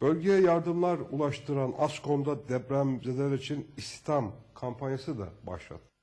Bölgeye yardımlar ulaştıran ASKON'da depremzedeler için istihdam kampanyası da başlattı.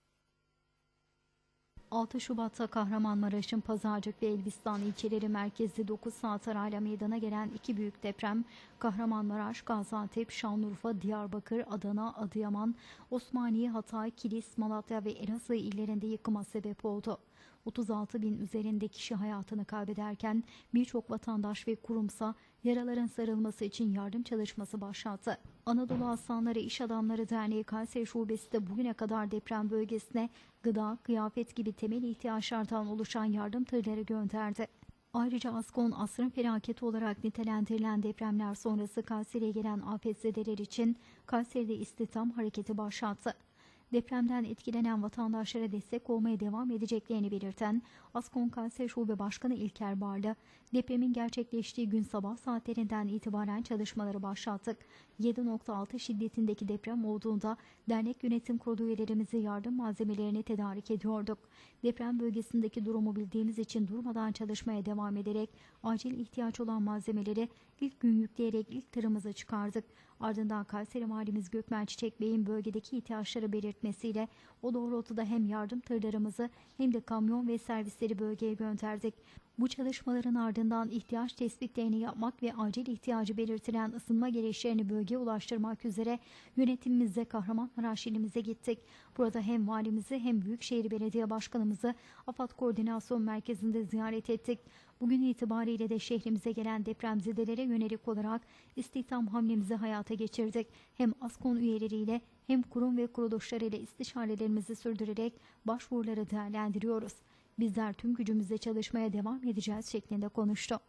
6 Şubat'ta Kahramanmaraş'ın Pazarcık ve Elbistan ilçeleri merkezli 9 saat arayla meydana gelen iki büyük deprem Kahramanmaraş, Gaziantep, Şanlıurfa, Diyarbakır, Adana, Adıyaman, Osmaniye, Hatay, Kilis, Malatya ve Elazığ illerinde yıkıma sebep oldu. 36 bin üzerinde kişi hayatını kaybederken birçok vatandaş ve kurumsa yaraların sarılması için yardım çalışması başlattı. Anadolu Aslanları İş Adamları Derneği Kayseri Şubesi de bugüne kadar deprem bölgesine gıda, kıyafet gibi temel ihtiyaçlardan oluşan yardım tırları gönderdi. Ayrıca Askon asrın felaketi olarak nitelendirilen depremler sonrası Kayseri'ye gelen afetzedeler için Kayseri'de istihdam hareketi başlattı. Depremden etkilenen vatandaşlara destek olmaya devam edeceklerini belirten Askon Kayseri Şube Başkanı İlker Barla, depremin gerçekleştiği gün sabah saatlerinden itibaren çalışmaları başlattık. 7.6 şiddetindeki deprem olduğunda dernek yönetim kurulu üyelerimizi yardım malzemelerini tedarik ediyorduk. Deprem bölgesindeki durumu bildiğimiz için durmadan çalışmaya devam ederek acil ihtiyaç olan malzemeleri ilk gün yükleyerek ilk tırımızı çıkardık. Ardından Kayseri Valimiz Gökmen Çiçek Bey'in bölgedeki ihtiyaçları belirtmesiyle o doğrultuda hem yardım tırlarımızı hem de kamyon ve servisleri bölgeye gönderdik. Bu çalışmaların ardından ihtiyaç tespitlerini yapmak ve acil ihtiyacı belirtilen ısınma gereçlerini bölgeye ulaştırmak üzere yönetimimizle Kahramanmaraş ilimize gittik. Burada hem valimizi hem Büyükşehir Belediye Başkanımızı AFAD Koordinasyon Merkezi'nde ziyaret ettik. Bugün itibariyle de şehrimize gelen depremzedelere yönelik olarak istihdam hamlemizi hayata geçirdik. Hem ASKON üyeleriyle hem kurum ve kuruluşlarıyla istişarelerimizi sürdürerek başvuruları değerlendiriyoruz. Bizler tüm gücümüzle çalışmaya devam edeceğiz şeklinde konuştu.